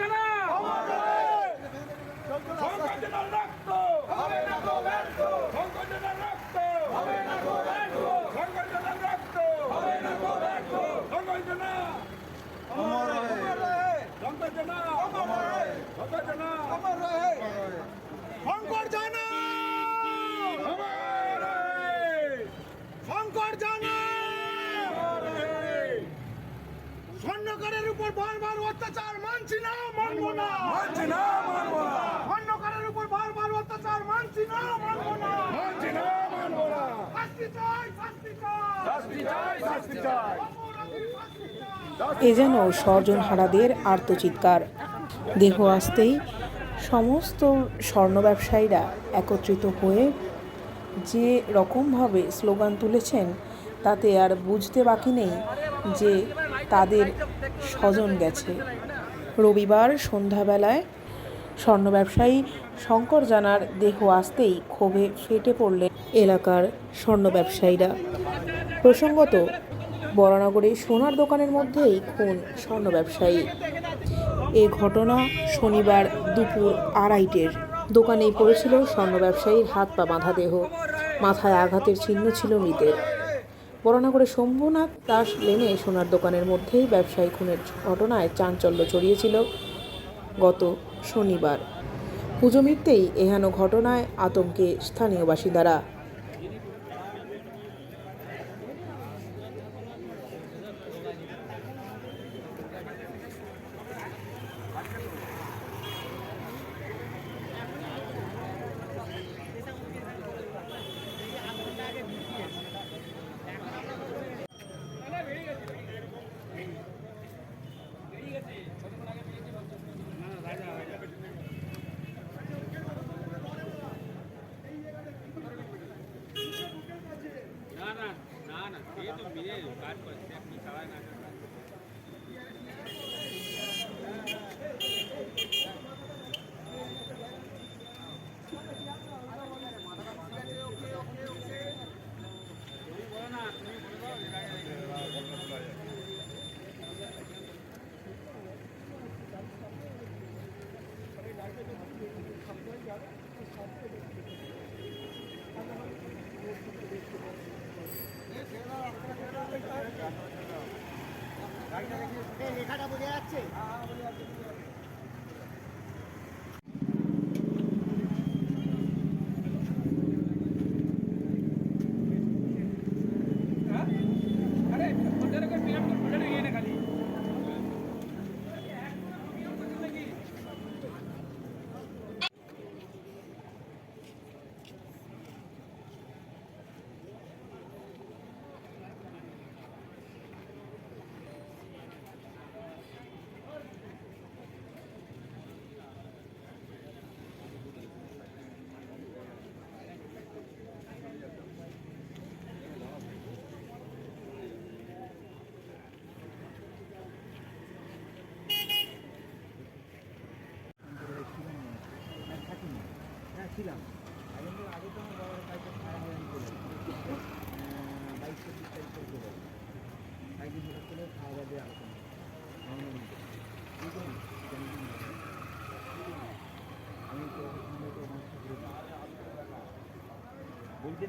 জেলা শঙ্কর জেলার রক্ত শঙ্কর জেলার রক্ত শঙ্কর জেলার রক্ত শঙ্কর জেলা শঙ্কর জেলা শঙ্কর জেলা শঙ্কর জানা শঙ্কর জানা স্বর্ণকারের উপর বারবার অত্যাচার মানছি না মানবো না। মানছি না মানবো না। উপর বারবার অত্যাচার মানছি না মানবো না। মানছি না মানবো না। শাস্তি চাই শাস্তি চাই। শাস্তি চাই শাস্তি চাই। এ যেন স্বজনহারাদের আর্তচিৎকার। দেহ আসতেই সমস্ত স্বর্ণ ব্যবসায়ীরা একত্রিত হয়ে যে রকমভাবে স্লোগান তুলেছেন তাতে আর বুঝতে বাকি নেই যে তাদের স্বজন গেছে। রবিবার সন্ধ্যাবেলায় স্বর্ণ ব্যবসায়ী শঙ্কর জানার দেহ আসতেই ক্ষোভে ফেটে পড়লেন এলাকার স্বর্ণ ব্যবসায়ীরা। প্রসঙ্গত, বরানগরে সোনার দোকানের মধ্যেই খুন স্বর্ণ ব্যবসায়ী। এ ঘটনা শনিবার দুপুর আড়াইটের। দোকানেই পড়েছিল স্বর্ণ ব্যবসায়ীর হাত পা বাঁধা দেহ। মাথায় আঘাতের চিহ্ন ছিল মৃতের। বরানগরে শম্ভুনাথ দাস লেনে সোনার দোকানের মধ্যেই ব্যবসায়ী খুনের ঘটনায় চাঞ্চল্য ছড়িয়েছিল গত শনিবার। পুজো মিটতেই এহেন ঘটনায় আতঙ্কে স্থানীয় বাসিন্দারা કાર્ડ પર સ્ટેપની શાળાના লেখাটা বোঝা যাচ্ছে? ছিলাম। তো আগে তো আমার বাবার কাছে খাওয়া হয়নি করে বাইকটা তারিখ করে বাইকে হঠাৎ করে খাওয়া দাওয়া দিয়ে আমি তো